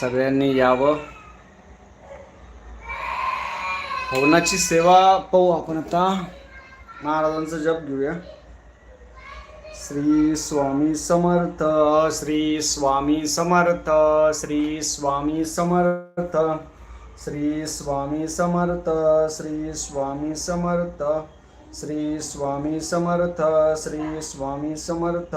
सगळ्यांनी यावं. हवनाची सेवा पाहू आपण आता. महाराजांचा जप घेऊया. श्री स्वामी समर्थ श्री स्वामी समर्थ श्री स्वामी समर्थ श्री स्वामी समर्थ श्री स्वामी समर्थ श्री स्वामी समर्थ श्री स्वामी समर्थ.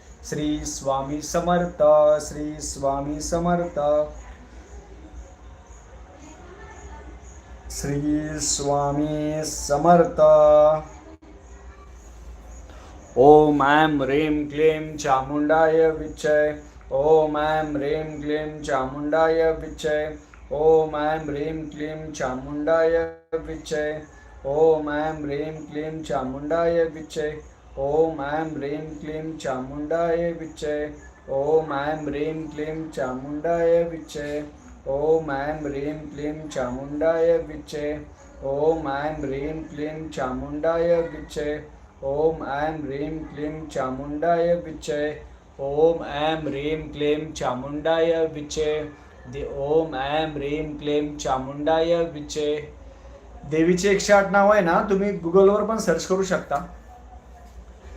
श्री स्वामी समर्थ, श्री स्वामी समर्थ। श्री स्वामी समर्थ। ओम ऐं ह्रीं क्लीं चामुण्डाय विचय ओम ऐं ह्रीं क्लीं चामुण्डाय विचय ओम ऐं ह्रीं क्लीं चामुण्डाय विचय ओम ऐं ह्रीं क्लीं चामुण्डाय विचय ओम ऐं ह्रीं क्लीं चामुण्डाय विच्चे ओम ऐं ह्रीं क्लीं चामुण्डाय विच्चे ओम ऐं ह्रीं क्लीं चामुण्डाय विच्चे ओम ऐं ह्रीं क्लीं चामुण्डाय विच्चे ओम ऐं ह्रीं क्लीं चामुण्डाय विच्चे ओम ऐं ह्रीं क्लीं चामुण्डाय विच्चे दे ओम ऐं ह्रीं क्लीं चामुण्डाय विचय देवीचे एकशे आठ नाव आहे ना तुम्ही गुगलवर पण सर्च करू शकता.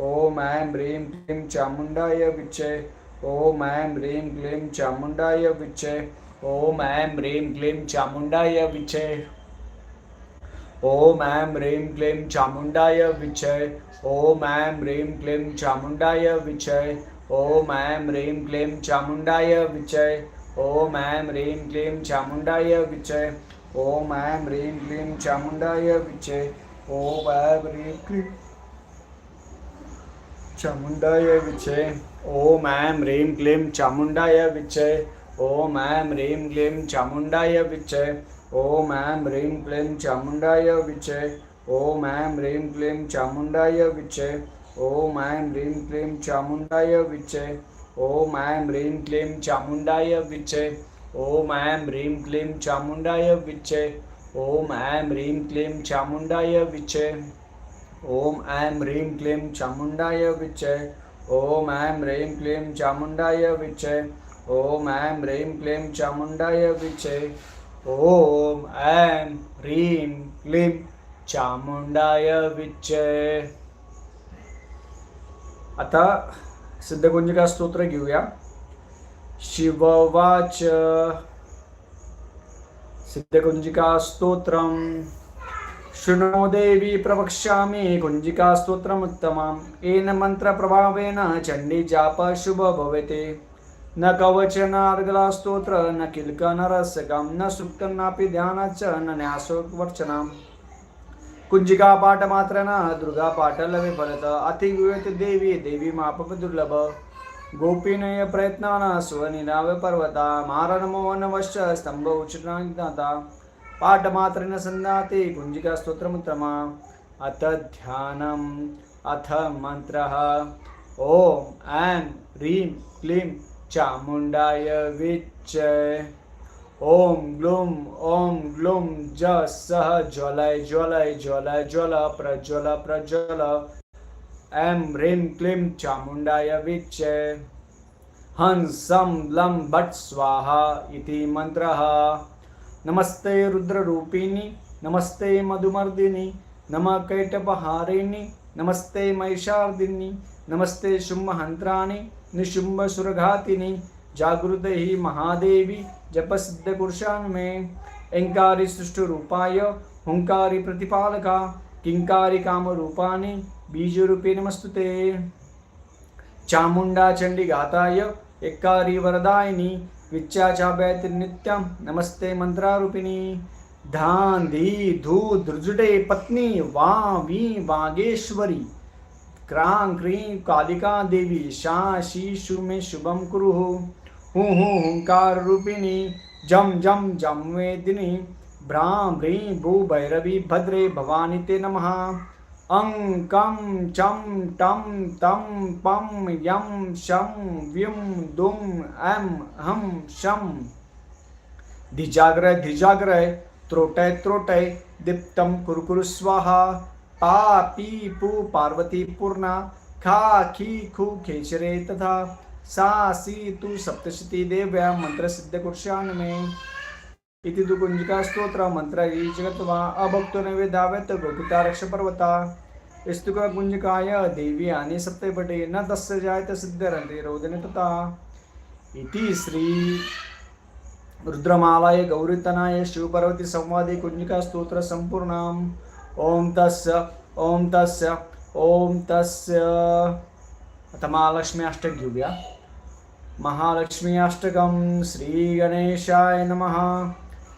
ओम ऐं ह्रीं क्लीं चामुण्डाय विचय ओम ऐं ह्रीं क्लीं चामुण्डाय विचय ओम ऐं ह्रीं क्लीं चामुण्डाय विचय ओम ऐं ह्रीं क्लीं चामुण्डाय विचय ओम ऐं ह्रीं क्लीं चामुण्डाय विचय ओम ऐं ह्रीं क्लीं चामुण्डाय विचय ओम ऐं ह्रीं क्लीं चामुण्डाय विचय ओम ऐं ह्रीं क्लीं चामुण्डाय विचय ओम ऐं ह्रीं क्लीं चामुण्डाय विचय ओम ऐं ह्रीं क्लीं चामुण्डाय विचय ओम ऐं ह्रीं क्लीं चामुण्डाय विचय ओम ऐं ह्रीं क्लीं चामुण्डाय विचय ओम ऐं ह्रीं क्लीं चामुण्डाय विचय ओम ऐं ह्रीं क्लीं चामुण्डाय विचय ओम ऐं ह्रीं क्लीं चामुण्डाय विचय ओम ऐं ह्रीं क्लीं चामुण्डाय विचय ओम ऐं ह्रीं क्लीं चामुण्डाय विचय ओम ऐं ह्रीं क्लीं चामुण्डाय विचय ओम ऐं ह्रीं क्लीं चामुण्डाय विचय ओम ऐं ह्रीं क्लीं चामुण्डाय विचय ओम ऐं ह्रीं क्लीं चामुण्डाय विचय आता सिद्धगुंजिका स्तोत्र घेऊया। शिववाच। सिद्धगुंजिका स्तोत्रम। शृणो देवी प्रवक्ष्यामि कुञ्जिकास्तोत्रमुत्तमाम् येन मन्त्रप्रभावेन चण्डीजाप शुभ भवति। न कवचनार्गलास्तोत्र न किल्कनरस्यकं न सुक्तं नापि ध्यानाच्च न न्यासोपवर्चनां कुञ्जिकापाठमात्रेण दुर्गापाठलविफलत अतिविवति देवी देवी मापदुर्लभ गोपीनय प्रयत्नान् स्वनिनाव्य पर्वता। मारणमोहनवश्च स्तम्भ उचिता स्तंभ उच्चाता पाठ मात्र न संदाते कुंजिका स्तोत्रमुत्तमा अथ ध्यानम् अथ मन्त्रः। ॐ ऐं ह्रीं क्लीं चामुण्डाय विच्चय ॐ ग्लूं ॐ ग्लूं ज सः ज्वलय ज्वलय ज्वलय ज्वल प्रज्वल प्रज्वल। ऐं ह्रीं क्लीं चामुण्डाय विच्चय हंसं लं भट् स्वाहा इति मन्त्रः नमस्ते रुद्ररूपिणि, नमस्ते मधुमर्दिनि नम कैटपहारिणी नमस्ते महिषार्दिनि, नमस्ते शुम्भहन्त्राणि निशुम्भसुरघातिनि जागृत ही महादेवी जपसिद्धपुरुषान् मे ऐङ्कारी सृष्टरूपाय हुङ्कारी प्रतिपालका, किङ्कारी कामरूपाणि, बीजरूपे नमस्तुते। चामुण्डा चण्डीघाताय एकारी वरदायिनी विच्चाचाभ्यति नित्यं नमस्ते मन्त्रारूपिणी। धान धी धू धृजुडे पत्नी वा वी वागेश्वरी। क्रां, क्रीं, कालिका देवी शा शी मे शुभं कुरु। हूँ हूँ, हुंकार रूपिणी जम जम जम वेदिनी। भ्रां, भ्रीं भू भैरवी भद्रे, भवानी ते नमः। अं कं चं टं तं पं यं शं व्युं दुं ऐं हं शं धिजाग्रय धिजाग्रय त्रोटय त्रोटय दीप्तं कुरुकुरु स्वाहा पा पी पू पार्वती पूर्णा खा खी खू खेचरे तथा सा सी तू सप्तशती देव्या मंत्रसिद्ध कुर्शान मे इति कुंजिका स्तोत्र मंत्र जगत्वा अभक्तो नैवेदाव्यत गोपिता रक्ष पर्वता स्तुक कुंजिकाय देवी आणि सप्तपटे न तस्य जायत सिद्धरन्ति रोदने तथा। इति श्री रुद्रमालाय गौरीतनाय शिवपार्वती संवादे कुंजिका स्तोत्र संपूर्णम् ओम तस्य ओम तस्य ओम तस्य। महालक्ष्मी अष्टक घेऊया। महालक्ष्मी अष्टकं, श्रीगणेशाय नमः।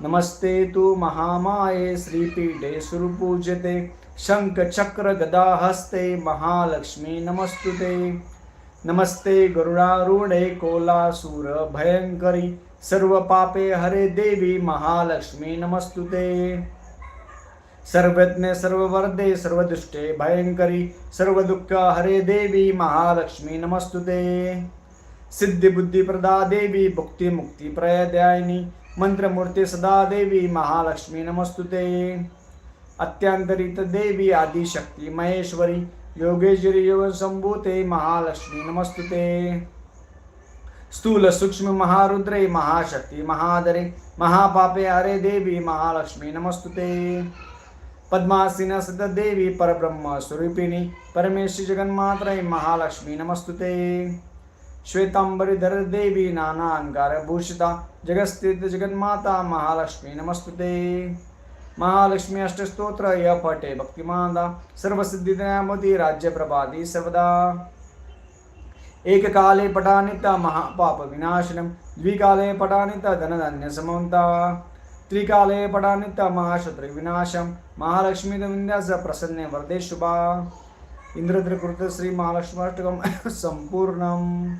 नमस्ते तु महामाये श्रीपीठे सुरपूज्यते हस्ते महालक्ष्मी नमस्तुते। नमस्ते गरुडारूढे कोलासुर भयङ्करी सर्वपापे हरे देवी महालक्ष्मी नमस्तुते। सर्वज्ञ सर्ववर्धे सर्वदुष्टे भयङ्करी, सर्वदुःख हरे देवी महालक्ष्मी नमस्तुते। सिद्धिबुद्धिप्रदा देवी भुक्तिमुक्तिप्रयदायिनी मंत्रमूर्ती सदा देवी महालक्ष्मी नमस्तुते। अत्यंतरित देवी आदिशक्ती महेश्वरी योगेश्वरी योग संभूते महालक्ष्मी नमस्तुते। स्थूल सूक्ष्म महारुद्रे महाशक्ति महादरे महापापे हरे देवी महालक्ष्मी नमस्तुते। पद्मासीन सद देवी परब्रह्म स्वरूपिणी परमेश्वरी जगन्मात्रे महालक्ष्मी नमस्तुते। श्वेतांबरीधर देवी नाना अंकार भूषिता, जगस्थित जगन्माता महालक्ष्मी, नमस्तुते। महालक्ष्मी अष्टस्तोत्र, य पटे भक्तिमादा सर्वसिद्धिदयामती राज्यप्रभाती सर्वदा। एककाले पठानित महापाप विनाशनम द्विकाले पठानित धनधान्य समन्ता त्रिकाले पठानित महाशत्रु विनाशम महालक्ष्मी विंध्यास प्रसन्न वरदे शुभा। इंद्रद्रकृत श्री महालक्ष्मीष्टकम संपूर्णम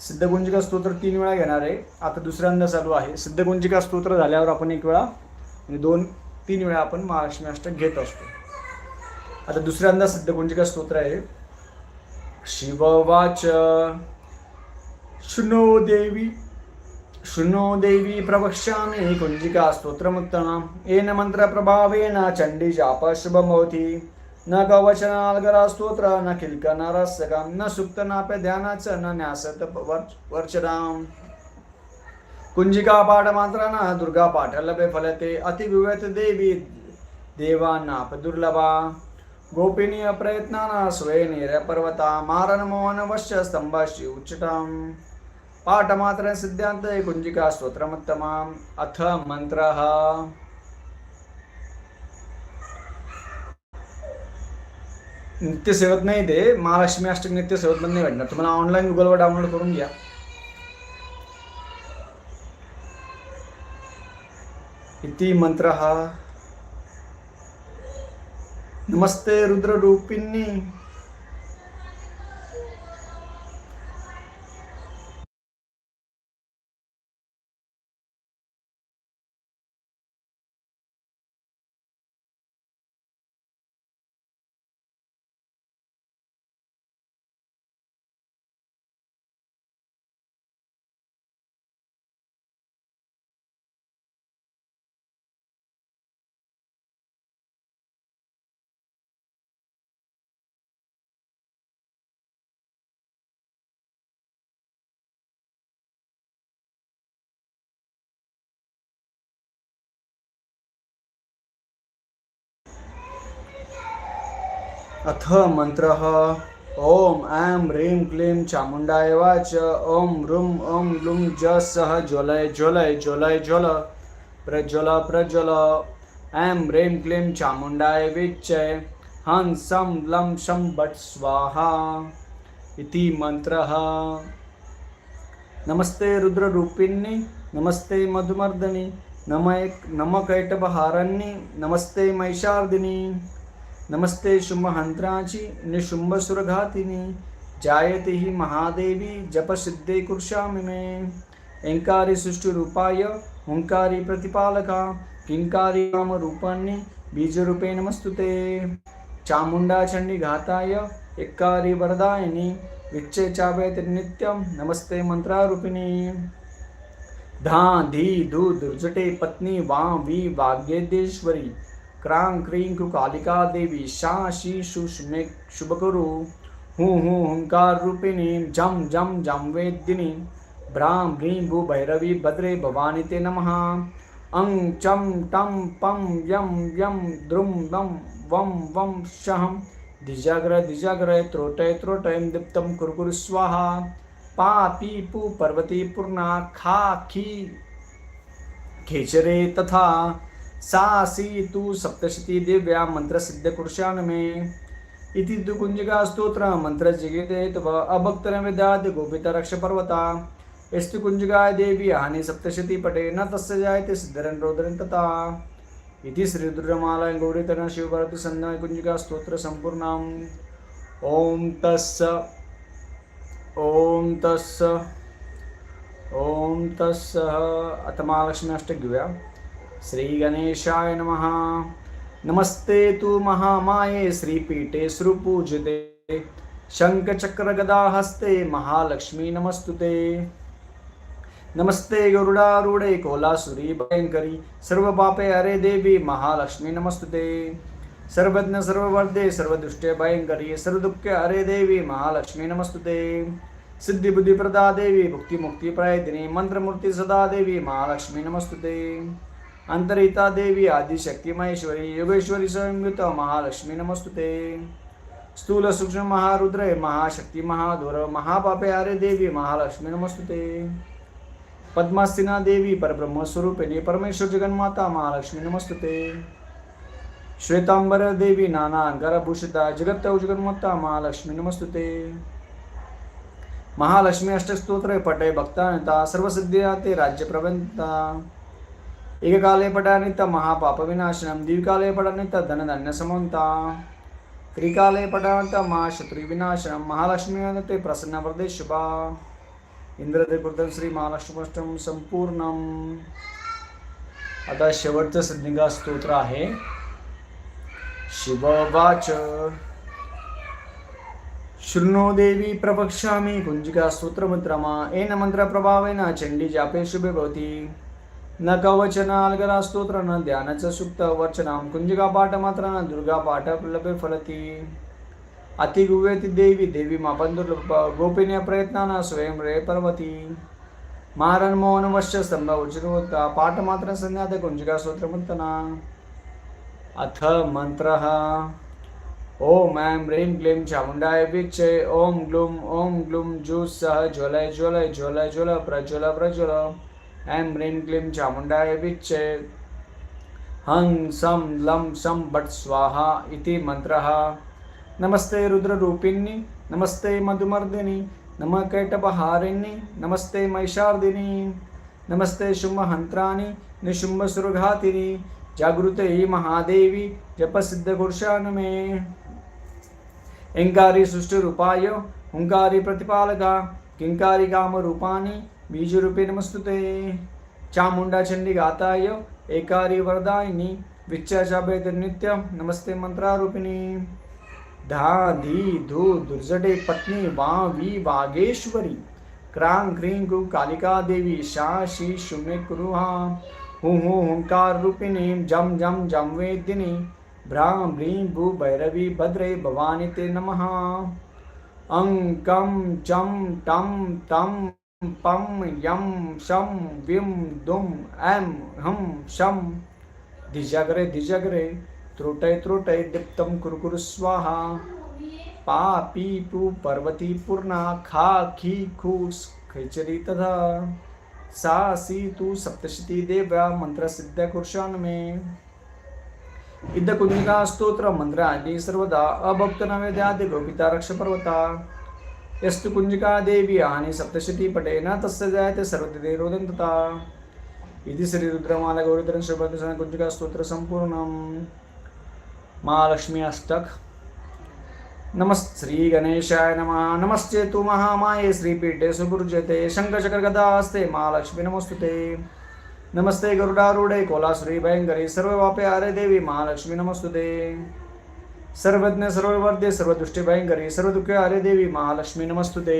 सिद्धगुंजिका स्तोत्र तीन वेळा घेणार आहे. आता दुसऱ्यांदा चालू आहे. सिद्धगुंजिका स्तोत्र झाल्यावर आपण एक वेळा म्हणजे दोन तीन वेळा आपण महालक्ष्मीष्ट घेत असतो. आता दुसऱ्यांदा सिद्धगुंजिका स्तोत्र आहे. शिववाच शुनो देवी. शुनो देवी प्रवक्ष्यामि कुञ्जिका स्तोत्रमुत्तमं येन मन्त्रप्रभावेन चण्डी जाप शुभमवति न अलगरा स्तोत्र न किल्क न रस्यकं न सुप्त नाप्य ध्यानाच न न्यासत वर्चनाम कुंजिका पाठ मात्र न दुर्गा पाठ लभे फलते अतिविवेत देवी देवानाप दुर्लभा। गोपिनीय प्रयत्नाना स्वयनेर पर्वता मारण मोहन वश्य स्तंभाशी उच्चताम पाठ मात्र सिद्धांत कुंजिका स्तोत्रमुत्तमा अथ मंत्रः। नित्य सेवत नाही ते. महालक्ष्मी अष्टक नित्य सेवत पण नाही भेटणार तुम्हाला ऑनलाईन गुगलवर डाउनलोड करून घ्या. इति मंत्र. हा नमस्ते रुद्र रुद्ररूपिणी. अथ मन्त्रः ॐ ऐं ह्रीं क्लीं चामुण्डाय वाच। ॐ रुं, ॐ लुं, ज, सः ज्वलय ज्वलय ज्वलय, ज्वल। प्रज्वल प्रज्वल। ऐं ह्रीं क्लीं चामुण्डाय विच्चय हं सं लं, शं, बट्, स्वाहा। इति मन्त्रः। नमस्ते रुद्ररूपिणी नमस्ते मधुमर्दनि नम नमकैटभहारण्ये नमस्ते महिषार्दिनी नमस्ते शुंभहंत्राची निशुंभसुरघातिनी जायते ही महादेवी, जपसिद्धे कुर्षामि मे। ऐङ्कारी सृष्टिरूपाय, हुङ्कारी प्रतिपालका, किङ्कारी रूपाण्य बीजरूपे नमस्तु ते चामुण्डा चण्डीघाताय एक्कारी वरदायिनी, विच्चे चावयति नित्यं नमस्ते मन्त्रारूपिणी। धा, धी, धू, दुर्जटे पत्नी, वां, वी वाग्येदेश्वरी क्रां क्रीं कालिका देवी, शा शी शुष्मे शुभकुरु। हूँ हूँ हुंकार रूपिणी जम जम जम वेदिनी भ्रां भ्रीं भू भैरवी भद्रे भवानी ते नमः। अं चम टम पम यम यम द्रुम वम वम वम शहम दिजाग्र दिजाग्र त्रोटय त्रोटय दीप्तं कुरकुरु स्वाहा। पा पी पू पर्वती पूर्णा खा खी खेचरे तथा सासी तु सप्तशती दिव्या मंत्रसिद्ध कुर्शान में। इति दुकुंजिका स्तोत्र मंत्र जिगिते तव रक्ष पर्वता स्तु कुंजिका देवी हानि सप्तशती पटे न तस्य जायते सिद्धरन रोदरन तथा। इति दुर्गमाला गौरीतन शिवभारती संध्या कुंजिका स्तोत्र संपूर्णम ओम तस् ओम तस् ओम तस् अथ महालक्ष्मी अष्टग्या श्रीगणेशाय नमः। नमस्ते तु महामाये श्रीपीठे श्रुपूजिते शङ्खचक्रगदाहस्ते महालक्ष्मी नमस्तुते। नमस्ते गरुडारूढे कोलासुरी भयङ्करी सर्वपापे हरे देवी महालक्ष्मी नमस्तुते। सर्वज्ञ, सर्ववर्धे, सर्वदुष्टे भयङ्करी सर्वदुःखे हरे देवी महालक्ष्मी नमस्तुते। सिद्धिबुद्धिप्रदा देवी भुक्तिमुक्तिप्रयदिनी मन्त्रमूर्ति सदा देवी महालक्ष्मी नमस्तुते। अंतरिता देवी आदिशक्ति महेश्वरी योगेश्वरी संयुक्त महालक्ष्मी नमस्तुते। स्थूल सूक्ष्म महारुद्र महाशक्ती महाधुर महापापे आरे देवी महालक्ष्मी नमस्तुते। पद्मास्तिना देवी परब्रह्मस्वरूपिणी परमेश्वर जगन्माता महालक्ष्मी नमस्तुते। श्वेतांबर देवी नाना अंकार जगत जगन्माता महालक्ष्मी नमस्तुते। महालक्ष्मी अष्टस्तोत्र पटे भक्ता सर्वसिद्धिया ते राज्य प्रवंता ఏకకాలే పఠానిత మహాపాప వినాశనం ద్వికాలే పఠానిత ధనధన్య సమంత త్రికాలే పఠానిత महाशत्रु विनाशनम महालक्ष्मी ते प्रसन्न वरदे शुभा इंद्रदेव श्री महालक्ष्मीष्टम संपूर्णम आता शेवटचं संधिका स्तोत्र आहे शिववाच शृणो देवी प्रवक्ष्यामि कुञ्जिका स्तोत्रमन्त्रमा येन मन्त्रप्रभावेन चण्डी जापे शुभे भवति न कवचन अलगरा स्तोत्र न ध्यानाचं सुक्त वचनाम कुंजिका पाठ मात्र न दुर्गा पाठ लभे फलती अतिगुव्यती देवी देवी मापन दुर्लभ गोपिन्य प्रयत्नाना स्वयं रे पर्वती मारण मोहन वश्य स्तंभ उचित होता पाठ मात्र संज्ञात कुंजिका स्तोत्र मंतना अथ मंत्र ओम ऐं ह्रीं क्लीं चामुण्डाय विच्चे ओम ग्लूम ओम ग्लूम जूस सह ज्वलय ज्वलय ऐं ह्रीं क्लीं चामुण्डाय विच्चे हं सं लं शं बट्, स्वाहा इति मन्त्रः नमस्ते रुद्ररूपिणी, नमस्ते मधुमर्दिनी नमः कैटपहारिणी नमस्ते महिषार्दिनी, नमस्ते शुंभहंत्राणि निशुंभसुरघातिनि जागृते महादेवी जपसिद्धपुरुषानमे एङ्कारी सृष्टिरूपाय हुङ्कारी प्रतिपालका, किङ्कारी कामरूपाणि बीजरूपे नमस्तुते चामुण्डा चण्डिगाताय एकारी वरदायिनी नित्य नमस्ते मंत्रारूपिणी धा धी धू दुर्जटे पत्नी वा वी वागेश्वरी क्रां क्रीं गु कालिका देवी शा शी शुमे कुरुहा हूँ हूँ हुंकार रूपिणी जम जम जम वेदिनी भ्रां भ्रीं भू भैरवी भद्रे भवानी ते नमः अं कं चं टं तं पं, यं, शं, विं, दुं, ऐं, हं, शं। धिजागरे धिजागरे त्रुटय त्रुटय दीप्तं कुरु स्वाहा। पा, पी, पू, पर्वती, पूर्णा, खा, खी, खूस खैचरी तथा सा, सी, तू, सप्तशती, देव्या मंत्रसिद्ध कुर्शान में इद्ध कुंजिका स्तोत्र, मंत्र आदि सर्वदा अभक्त नवेद्यादि गोपिता रक्ष पर्वता यस्तु कुंजिका देवी हानि सप्तशती पटेन तस्य जायते सर्वतिथे रोदन्तता इति गौरीधरन श्रीभद्रसन कुंजिका स्तोत्र संपूर्णम महालक्ष्मी अष्टक। नमस् श्री गणेशाय नमः। नमस्ते तु महामाये श्रीपीठे सुभुर्जते शङ्खचक्र गदास्ते महालक्ष्मी नमस्तुते। नमस्ते गरुडारूढे, कोलासुरी भयंकरी सर्ववापे आरे देवी महालक्ष्मी नमस्तुते। सर्वज्ञ सर्ववर्धे सर्वदृष्टी भयंकरी सर्वदुःखे आरे देवी महालक्ष्मी नमस्तुते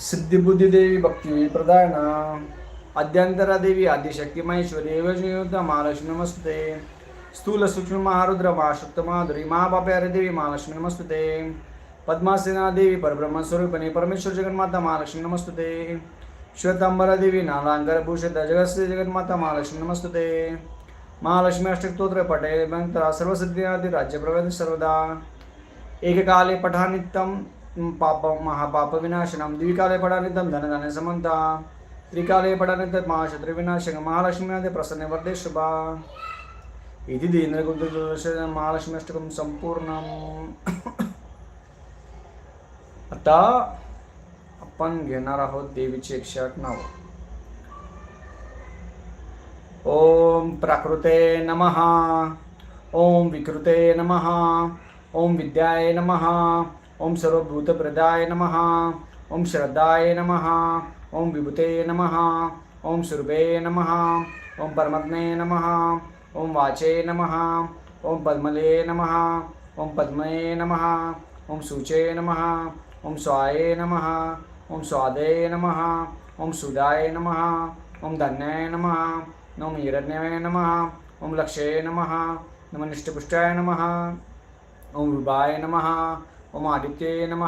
सिद्धिबुद्धिदेवी भक्ती प्रदान अद्यांतरा देवी आदिशक्ती महेश्वरी योजयुक्त महालक्ष्मी नमस्ते स्थूल सूक्ष्म महारुद्र महाशक्त माधुरी महाबाप्यारे देवी महालक्ष्मी नमस्ते पद्मासेना देवी परब्रह्म स्वरूपणी परमेश्वर जगन्माता महालक्ष्मी नमस्ते श्वेतांबरा देवी नालांकर भूषित जगस्य जगन्माता महालक्ष्मी नमस्ते महालक्ष्मी अष्टोत्र पटे मंत्र सर्वसिद्धी राज्य सर्वदा। एककाले पठानित्यम पाप महापापविनाशनं द्विकाले पठानितं धनधान्य समन्ता। त्रिकाले पठानितं महाशत्रुविनाशकं महालक्ष्मीनाथे प्रसन्ने वर्धे शुभा। इति दीनकुलदोष महालक्ष्मी अष्टकं संपूर्णम आता आपण घेणार आहोत देवीची एकशे आठ नाव. ओम प्राकृते नमः। ओम विकृते नमः। ओम विद्याय नमः। ओम सर्वभूतप्रदाय नमः ओम श्रद्धाय नमः ओम विभूते नमः ओम सुरभे नमः ओम परमत्ने नमः ओम वाचे नमः ओम पद्मले नमः ओम पद्मये नमः ओम सूचे नमः ओम स्वाये नमः ओम स्वादे नमः ओम सुदाय नमः ओम धन्याय नमः ओम हिरण्यवे नमः ओम लक्ष्ये नमः नम निष्ठपुष्टाय नमः ओम विभाय नमः ओम आदित्य नम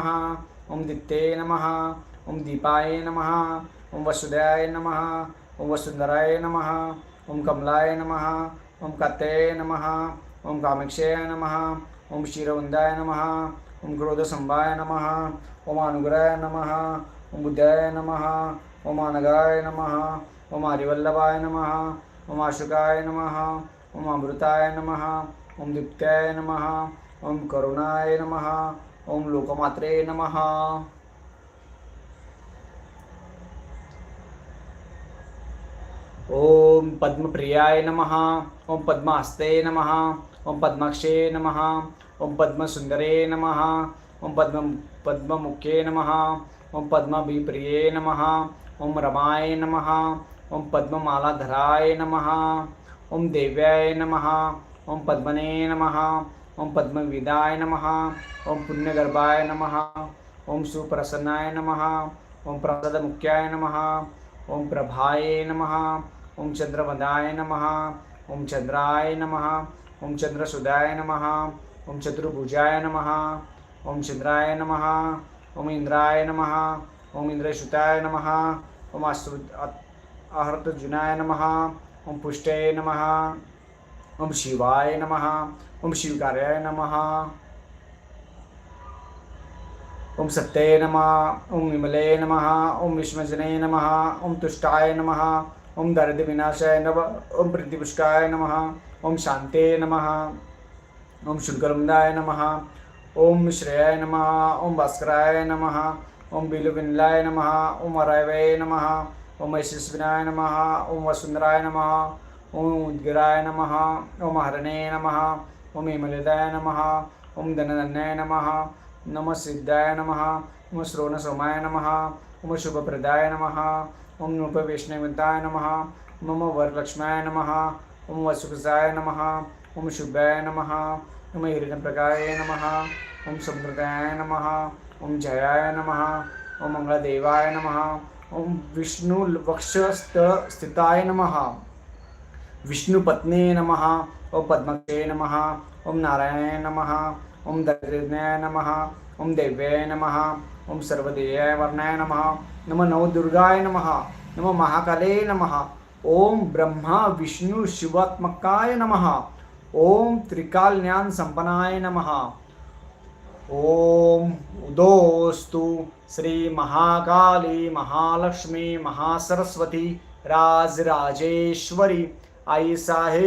ओम दित्ये नम ओम दीपाय नम ओम वसुदेवाय नम ओम वसुंधराय नम ओम कमलाय नम ओम कत्ते नम ओम कामेक्षय नम ओम क्षीरवंदाय नम ओम क्रोधसंभाय नम ओम अनुग्रहाय नम ओम बुद्धाय नम ओम अनगाय नम ओम हरिवल्लभाय नम ओम अशुकाय नम ओम अमृताय नम ओम दीप्ताय नम ओम करुणाय नमः ओम लोकमात्रे नमः। ओम पद्मप्रियाय नम, ओम पद्महस्ते नम, ओम पद्माक्षे नम, ओम पद्मसुंदरे नम, ओम पद्म पद्ममुखे नम, ओम पद्मभिप्रिये नमः, ओम रमाय नमः, ओम पद्ममालाधराय नमः, ओम देव्याय नमः, ओम पद्मने नमः ओम पद्मविदाय नमः ओम पुण्यगर्भाय नमः ओम सुप्रसन्नाय नमः ओम प्रसदमुख्याय नमः ओम प्रभाय नमः ओम चंद्रवदाय नमः ओम चंद्राय नमः ओम चंद्रसुदाय नमः ओम चतुर्भुजाय नमः ओम चंद्राय नमः ओम इंद्राय नमः ओम इंद्रश्रुताय नमः ओम अस्तु आहर्तजुनाय नमः ओम पुष्टये नमः ओम शिवाय नमः ओम शिवकार्याय नमः ओम सत्ये नमः ओम विमले नमः ओम विष्मजने नमः ओम तुष्टाय नमः ओम दरिद्रविनाशाय नमः ओम प्रीतिपुष्काय नमः ओम शान्ते नमः ओम शुल्करुन्दाय नमः ओम श्रेयाय नमः ओम भास्कराय नमः ओम बिलुविनलाय नमः ओम अरायवे नमः ओम यशस्विनाय नमः ओम वसुंधराय नमः ओम उद्गिराय नमः ओम हरणे नमः ओम हिमलिदाय नमः ओम धनधन्याय नमः नम सिद्धाय नमः ओम श्रवणसोमाय नमः ओम शुभप्रदाय नमः ओम नृपवैष्णवताय नमः मम वरलक्ष्म्याय नमः ओम वसुकृताय नमः ओम शुभाय नमः ओम हिरण्यप्रकाराय नमः ओम समृद्धाय नमः ओम जयाय नमः ओम मंगलदेवाय नमः ओम विष्णुवक्षस्थिताय नमः विष्णुपत्ने नमः, ओम पद्मक्षे नमः, ओम नारायण नमः, ओम दरिद्रज्ञाय नमः, ओम देव्याय नमः, ओम सर्वदेयाय वर्णाय नमः नमः नवदुर्गाय नमः नमः महाकाले नमः, ओम ब्रह्मा विष्णु शिवात्मकाय नमः, ओम त्रिकाल ज्ञान संपन्नाय नमः। ओम उदोस्तु श्री महाकाली महालक्ष्मी महासरस्वती राजराजेश्वरी। आई साहेब.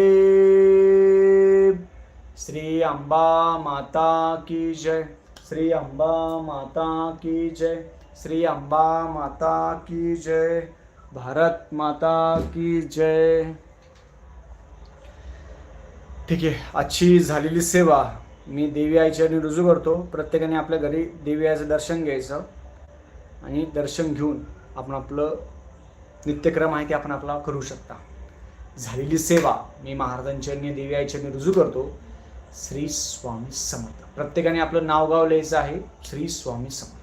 श्री अंबा माता की जय. श्री अंबा माता की जय. श्री अंबा माता की जय. भारत माता की जय. ठीक आहे आजची झालेली सेवा मी देवी आईच्या आणि रुजू करतो. प्रत्येकाने आपल्या घरी देवी आईचं दर्शन घ्यायचं आणि दर्शन घेऊन आपण आपलं नित्यक्रम आहे ते आपण आपला करू शकता. झालेली सेवा मी महाराजांच्या देवी आईच्या रुजू करतो. श्री स्वामी समर्थ. प्रत्येकाने आपलं नाव गाव लिहायचं आहे. श्री स्वामी समर्थ.